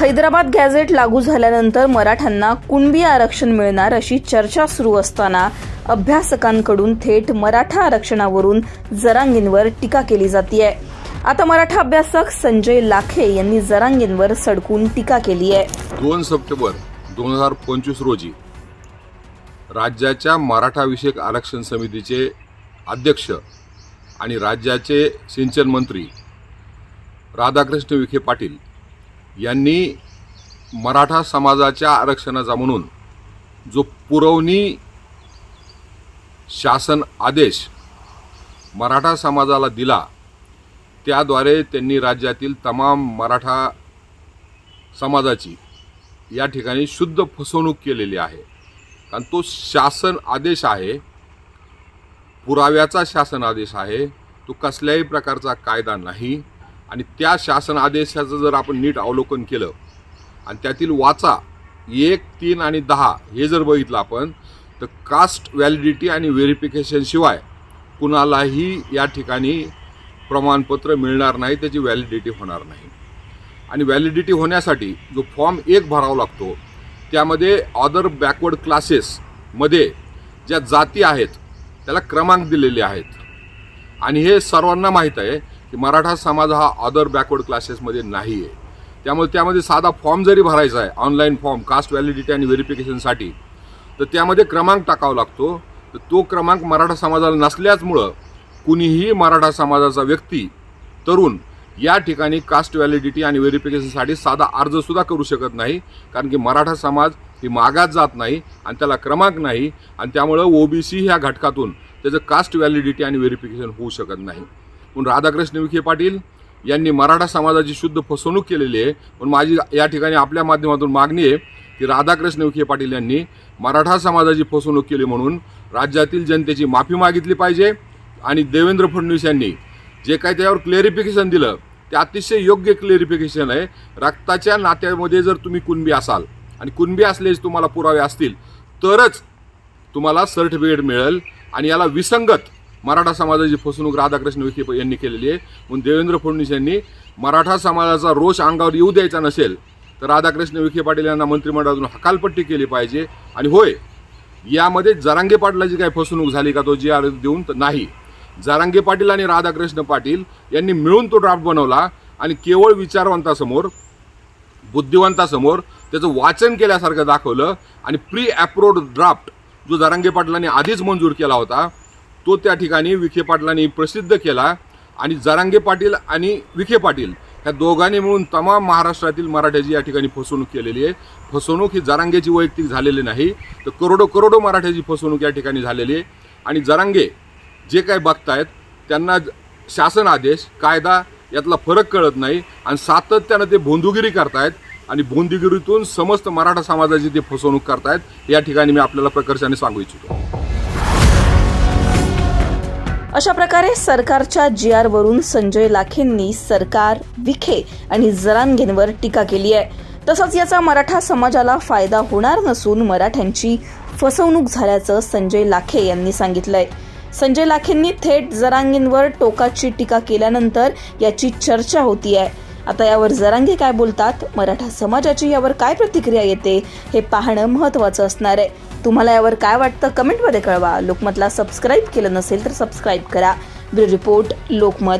Hyderabad gadget लागू झाल्यानंतर मराठ्यांना कुणबी आरक्षण मिळणार अशी चर्चा सुरू असताना अभ्यासकांकडून थेट मराठा आरक्षणावरून जरांगींवर टीका केली जातीये. आता मराठा अभ्यासक संजय लाखे यांनी जरांगींवर सडकून टीका केली आहे दोन सप्टेंबर दोन हजार पंचवीस रोजी राज्याच्या मराठा विषयक आरक्षण समितीचे अध्यक्ष आणि राज्याचे सिंचन मंत्री राधाकृष्ण विखे पाटील यांनी मराठा समाजाच्या आरक्षणाचा म्हणून जो पुरवणी शासन आदेश मराठा समाजाला दिला त्याद्वारे त्यांनी राज्यातील तमाम मराठा समाजाची या ठिकाणी शुद्ध फसवणूक केलेली आहे. कारण तो शासन आदेश आहे पुराव्याचा शासन आदेश आहे तो कसल्याही प्रकारचा कायदा नाही. आणि त्या शासन आदेशाचं जर आपण नीट अवलोकन केलं आणि त्यातील वाचा एक तीन आणि दहा हे जर बघितलं आपण तर कास्ट व्हॅलिडिटी आणि व्हेरिफिकेशनशिवाय कुणालाही या ठिकाणी प्रमाणपत्र मिळणार नाही त्याची व्हॅलिडिटी होणार नाही. आणि व्हॅलिडिटी होण्यासाठी जो फॉर्म एक भरावा लागतो त्यामध्ये ऑदर बॅकवर्ड क्लासेसमध्ये ज्या जाती आहेत त्याला क्रमांक दिलेले आहेत. आणि हे सर्वांना माहीत आहे की मराठा समाज हा अदर बॅकवर्ड क्लासेसमध्ये नाही आहे त्यामुळे त्यामध्ये साधा फॉर्म जरी भरायचा आहे ऑनलाईन फॉर्म कास्ट व्हॅलिडिटी आणि व्हेरिफिकेशनसाठी तर त्यामध्ये क्रमांक टाकावा लागतो. तर तो क्रमांक मराठा समाजाला नसल्याचमुळं कुणीही मराठा समाजाचा व्यक्ती तरुण या ठिकाणी कास्ट व्हॅलिडिटी आणि व्हेरिफिकेशनसाठी साधा अर्जसुद्धा करू शकत नाही. कारण की मराठा समाज ही मागात जात नाही आणि त्याला क्रमांक नाही आणि त्यामुळं ओबीसी ह्या घटकातून त्याचं कास्ट व्हॅलिडिटी आणि व्हेरिफिकेशन होऊ शकत नाही. पण राधाकृष्ण विखे पाटील यांनी मराठा समाजाची शुद्ध फसवणूक केलेली आहे. पण माझी या ठिकाणी आपल्या माध्यमातून मागणी आहे की राधाकृष्ण विखे पाटील यांनी मराठा समाजाची फसवणूक केली म्हणून राज्यातील जनतेची माफी मागितली पाहिजे आणि देवेंद्र फडणवीस यांनी जे काही त्यावर क्लेरिफिकेशन दिलं ते अतिशय योग्य क्लेरिफिकेशन आहे. रक्ताच्या नात्यामध्ये जर तुम्ही कुणबी असाल आणि कुणबी असल्याचे तुम्हाला पुरावे असतील तरच तुम्हाला सर्टिफिकेट मिळेल आणि याला विसंगत मराठा समाजाची फसवणूक राधाकृष्ण विखे यांनी केलेली आहे. म्हणून देवेंद्र फडणवीस यांनी मराठा समाजाचा रोष अंगावर येऊ द्यायचा नसेल तर राधाकृष्ण विखे पाटील यांना मंत्रिमंडळातून हकालपट्टी केली पाहिजे. आणि होय यामध्ये जरांगे पाटलाची काही फसवणूक झाली का तो जी आर देऊन तर नाही. जरांगे पाटील आणि राधाकृष्ण पाटील यांनी मिळून तो ड्राफ्ट बनवला आणि केवळ विचारवंतासमोर बुद्धिवंतासमोर त्याचं वाचन केल्यासारखं दाखवलं आणि प्री अप्रूव्ड ड्राफ्ट जो जरांगे पाटलांनी आधीच मंजूर केला होता तो त्या ठिकाणी विखे पाटलांनी प्रसिद्ध केला आणि जरांगे पाटील आणि विखे पाटील ह्या दोघांनी मिळून तमाम महाराष्ट्रातील मराठ्याची या ठिकाणी फसवणूक केलेली आहे. फसवणूक ही जरांगेची वैयक्तिक झालेली नाही तर करोडो करोडो मराठ्याची फसवणूक या ठिकाणी झालेली आहे. आणि जरांगे जे काय बघतायत त्यांना शासन आदेश कायदा यातला फरक कळत नाही आणि सातत्यानं ते भोंदुगिरी करतायत आणि भोंदुगिरीतून समस्त मराठा समाजाची ते फसवणूक करतायत या ठिकाणी मी आपल्याला प्रकर्षाने सांगू इच्छितो. अशा प्रकारे सरकारच्या जी आरवरून संजय लाखेंनी सरकार विखे आणि जरांगेंवर टीका केली आहे. तसंच याचा मराठा समाजाला फायदा होणार नसून मराठ्यांची फसवणूक झाल्याचं संजय लाखे यांनी सांगितलंय. संजय लाखेंनी थेट जरांगींवर टोकाची टीका केल्यानंतर याची चर्चा होती आहे आता यावर जरांगे काय बोलतात? मराठा समाजाची यावर काय प्रतिक्रिया येते? हे पाहणं महत्त्वाचं असणार आहे. तुम्हाला यावर काय वाटतं? कमेंटमध्ये कळवा. लोकमतला सबस्क्राईब केलं नसेल तर सबस्क्राईब करा. Bureau report Lokmat.